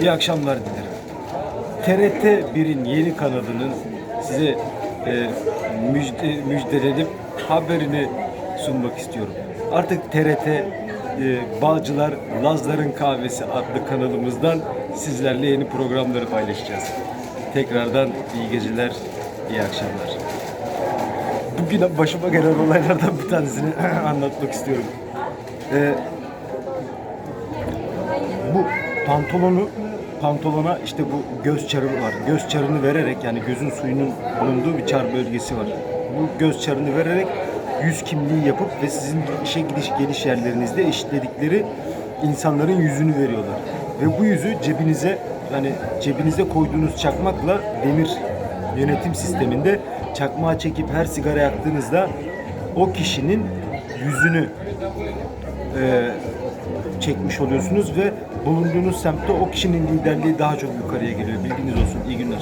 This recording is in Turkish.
İyi akşamlar dilerim. TRT 1'in yeni kanalının size e, müjde, müjdelenip haberini sunmak istiyorum. Artık TRT e, Bağcılar Lazların Kahvesi adlı kanalımızdan sizlerle yeni programları paylaşacağız. Tekrardan iyi geceler, iyi akşamlar. Bugün başıma gelen olaylardan bir tanesini anlatmak istiyorum. Ee, bu pantolonu pantolona işte bu göz çarı var. Göz çarını vererek yani gözün suyunun bulunduğu bir çar bölgesi var. Bu göz çarını vererek yüz kimliği yapıp ve sizin işe gidiş geliş yerlerinizde eşitledikleri insanların yüzünü veriyorlar. Ve bu yüzü cebinize yani cebinize koyduğunuz çakmakla demir yönetim sisteminde çakmağı çekip her sigara yaktığınızda o kişinin yüzünü çekmiş oluyorsunuz ve bulunduğunuz semtte o kişinin liderliği daha çok yukarıya geliyor. Bilginiz olsun. İyi günler.